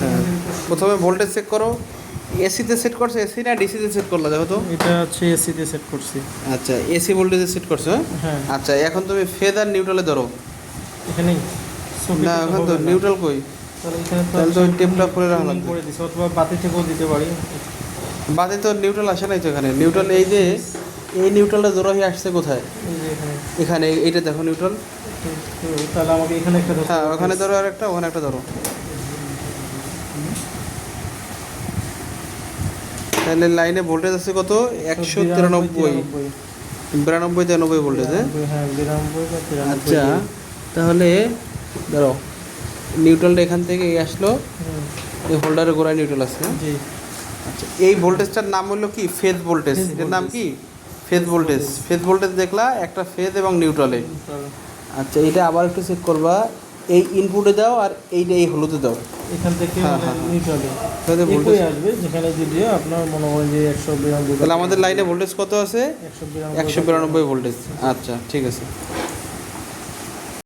হ্যাঁ। প্রথমে voltage check করো। এসিতে সেট করছ এসি না ডিসিতে সেট করলা দেখো তো। এটা হচ্ছে এসিতে সেট করছি। আচ্ছা এসি ভোল্টেজে সেট করছ হ্যাঁ? হ্যাঁ। আচ্ছা এখন তুমি ফেদ আর নিউট্রালে ধরো। এখানেই না এখন তো নিউট্রাল কই? তাহলে এখানে তো টেপটা খুলে রাখা লাগবে। করে দিছি অথবা বাতি থেকেও দিতে পারি। বাদে তো নিউট্রাল আসে নাই তো এখানে। নিউট্রাল এই যে এই নিউট্রালটা জোড়া হয়ে আসছে কোথায়? এখানে। এখানে এইটা দেখো নিউট্রাল তাহলে আমাকে এখানে একটা হ্যাঁ ওখানে ধরো আর একটা ওখানে একটা ধরো। তাহলে লাইনে ভোল্টেজ আছে কত? একশো তিরানব্বই। বিরানব্বই তিরানব্বই ভোল্টেজ হ্যাঁ? হ্যাঁ আচ্ছা তাহলে ধরো নিউট্রালটা এখান থেকে এই আসলো এই হোল্ডারের গোড়ায় নিউট্রাল আছে হ্যাঁ? আচ্ছা এই ভোল্টেজটার নাম হলো কি? ফেজ ভোল্টেজ এটার নাম কি? ফেজ ভোল্টেজ ফেজ ভোল্টেজ দেখলা একটা ফেজ এবং নিউট্রালে আচ্ছা এটা আবার একটু চেক করবা। এই ইনপুটে দাও আর এইটা এই হলুদে দাও। এখান থেকে হ্যাঁ, মানে হ্যাঁ, হ্যাঁ। নিতে হবে। তাহলে ভোল্টেজ আসবে যেখানে যদি আপনার মনে হয় যে একশো বিরানব্বই তাহলে আমাদের লাইনে ভোল্টেজ কত আছে? একশো বিরানব্বই ভোল্টেজ আচ্ছা ঠিক আছে।